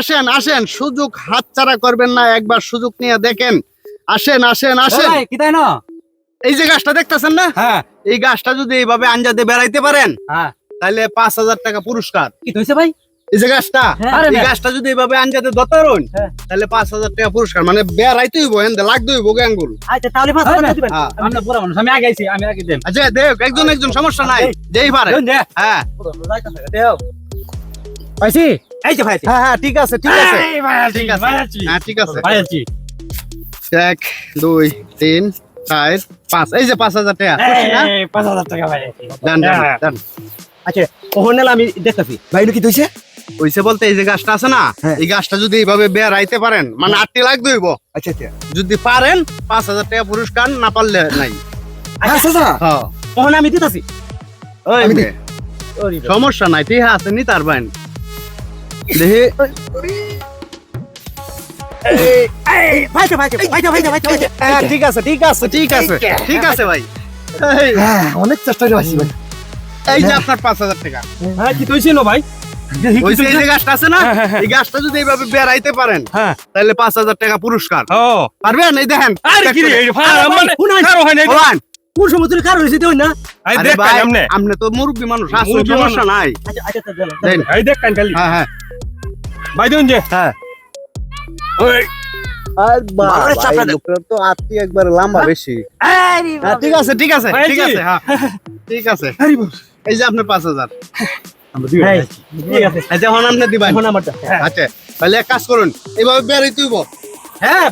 আসেন আসেন সুযোগ হাতছাড়া করবেন না একবার সুযোগ নিয়ে দেখেন। আসেন আসেন আসেন। কি তাই না? এই যে গাছটা দেখতেছেন না? হ্যাঁ। এই গাছটা যদি এইভাবে আঞ্জাদে বেড়াইতে পারেন হ্যাঁ। তাহলে পাঁচ হাজার টাকা পুরস্কার। কি হইছে ভাই? এই যে গাছটা হ্যাঁ। এই গাছটা যদি এইভাবে আঞ্জাদে দতারুন হ্যাঁ। তাহলে পাঁচ হাজার টাকা পুরস্কার। মানে বেড়াইতে হইব এনদে লাগতে হইব আচ্ছা তাহলে পাঁচ হাজার দিবেন। হ্যাঁ। আমি মানুষ আমি আগে আইছি আমি আগে দেন। আচ্ছা দেখ একজন একজন সমস্যা নাই। যেই পারে। হ্যাঁ। পাইছি? এই যে ভাই হ্যাঁ হ্যাঁ ঠিক আছে ঠিক আছে। ঠিক আছে। হ্যাঁ ঠিক আছে। ভাই আছি এক দুই তিন চার পাঁচ। এই যে পাঁচ হাজার টাকা। পাঁচ হাজার টাকা ভাই দেন দেন, হ্যাঁ। আচ্ছা ওখানে আমি দেখতেছি। ভাই কি হইছে? হইছে বলতে এই যে গাছটা আছে না হ্যাঁ। এই গাছটা যদি এইভাবে বেড়াইতে পারেন মানে আটটি লাখ দইব আচ্ছা আচ্ছা। যদি পারেন পাঁচ হাজার টাকা পুরস্কার না পারলে নাই। আচ্ছা। আচ্ছা হ্যাঁ। ওখানে আমি দিতেছি। সমস্যা নাই ঠিক আছে নি তার বাইন। দেখি হ্যাঁ, ঠিক আছে ঠিক আছে ঠিক আছে ঠিক আছে। ভাই। হ্যাঁ অনেক চেষ্টা করে ভাই। এই যে আপনার পাঁচ হাজার টাকা। হ্যাঁ কি হইছে নো ভাই? ওই যে এই গাছটা আছে না এই গাছটা যদি এইভাবে বেড়াইতে পারেন হ্যাঁ। তাহলে পাঁচ হাজার টাকা পুরস্কার। পারবেন? এই দেখেন আরে কি মানে শুনুন। কারও হয় নাই বলান। কোন সময় তুই কার হইছে দেই না? আই আরে দেখ ভাই, কাই আমনে আপনি তো মুরব্বী মানুষ আসল সমস্যা নাই। আচ্ছা আচ্ছা আচ্ছা, দেখ হ্যাঁ হ্যাঁ। ভাই দেন যে হ্যাঁ। ওই। আর বাবা, এই তো আত্মি একবার লম্বা বেশি। হ্যাঁ, ঠিক আছে ঠিক আছে ঠিক আছে হ্যাঁ। ঠিক আছে। এই যে আপনার পাঁচ হাজার। আছে। আচ্ছা এখন আপনি দিবেন এখন আমারটা। আচ্ছা তাহলে এক কাজ করুন এইভাবে তুইব হ্যাঁ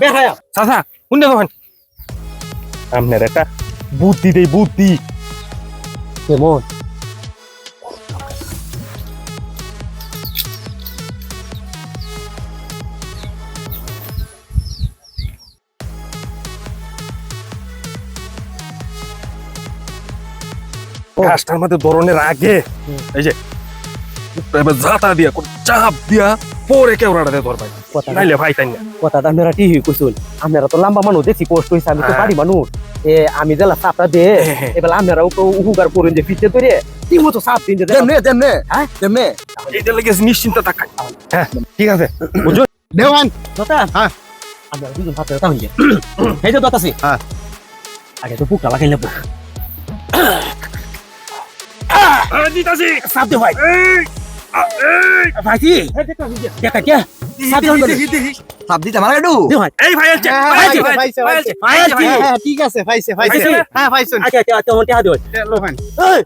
চাচা আপনার একটা বুদ্ধি দেই বুদ্ধি। কেমন? গাছটার মধ্যে ধরনের আগে। এই যে এবার জাতা দিয়া কোন চাপ দিয়া পরে কেউরাটা দিয়ে ধরবাই। কথা নাইলে ভাই তাই না? কথা আপনারা ঠিক কইছুন। আপনারা তো লম্বা মানুষ দেখছি কষ্ট হইছে আমি তো হ্যাঁ। পারি মানুষ। এ আমি জেলা চাপটা দে হ্যাঁ। এবার আপনারা উপকার করেন যে পিছিয়ে ধরে কি মতো চাপ দিন দেমনে দেমনে। হ্যাঁ? দেমনে। এইটা লেগে নিশ্চিন্ত থাকাই হ্যাঁ ঠিক আছে। বুঝো? দেওয়ান। দতা? হ্যাঁ। আপনারা দুজন হাতে দাও হইলে এই যে দতাছি হ্যাঁ। আগে তো পুকটা লাগাই নেব। দিতাছি চাপ দে ভাই ভাইজি দেখা কে? চাপ দে সাপ দিতে গেডু এই ভাই আছে হ্যাঁ, ভাই আছে ভাই আছে। ভাই হ্যাঁ, হ্যাঁ, ঠিক আছে? হ্যাঁ আচ্ছা আচ্ছা আচ্ছা লোহান এই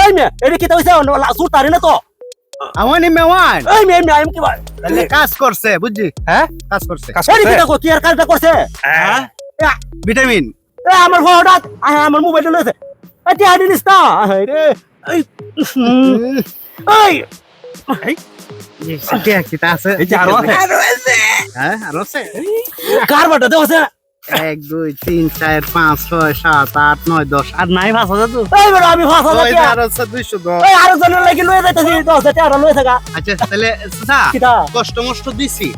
এই মে এটা কি হইছে লাসুর তারে না তো। আমানি মেওয়ান এই মে মে আমি কি ভাই? তাহলে কাজ করছে বুঝছি হ্যাঁ? কাজ করছে। কাজ করছে? দেখো কি আর কাজটা করছে? হ্যাঁ। ভিটামিন। এ আমার ফোনটা আমার মোবাইলটা লইছে এই টি হাদি নিস্তা রে এই এই এই আরও আরও এক দুই তিন চার পাঁচ ছয় সাত আট নয় দশ আর নাই পাঁচ হাজার তো আমি যে হাজার দুইশো আরও জনের লাগি লয়ে যাইতাছি 10 টাকা লয়ে থাকা আচ্ছা তাহলে কষ্ট মষ্ট দিছি।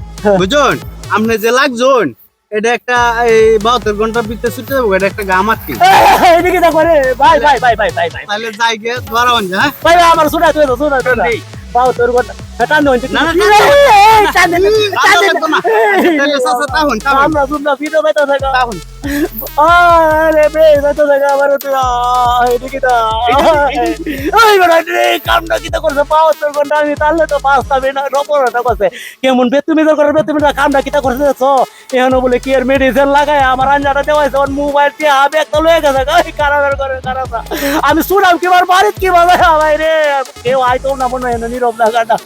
বুঝুন আপনি যে লাগজন এটা একটা এই বাহাত্তর ঘণ্টার ভিতরে ছুটে যাব এটা একটা গা আর এদিকে দেখো রে ভাই ভাই ভাই ভাই ভাই তাহলে যাই গে ধরা হন যা ভাই আমার শোনা তুই শোনা শোনা বাহাত্তর তাহন আমরা শুনলাম ভিডিও পাইতে থাকা। আরে বে বাইতা থাকা আমার তুই এদিকে দা ওই বড় রে কামটা কিটা করছে? পাও তোর ঘণ্টা আমি তাহলে তো পাঁচটা বেনা রপরটা করছে কেমন দর করে কামটা কিটা করছে তো এখানে বলে কি মেডিসিন লাগায়? আমার আঞ্জাটা দেওয়াইছে ওর মোবাইল দিয়ে আবে একটা লয়ে গেছে। ওই কারাগার করে কারাটা আমি শুনাম কিবার বাড়িত কীভাবে ভাই রে কেউ আইতো না মনে হয় নীরব লাগাটা।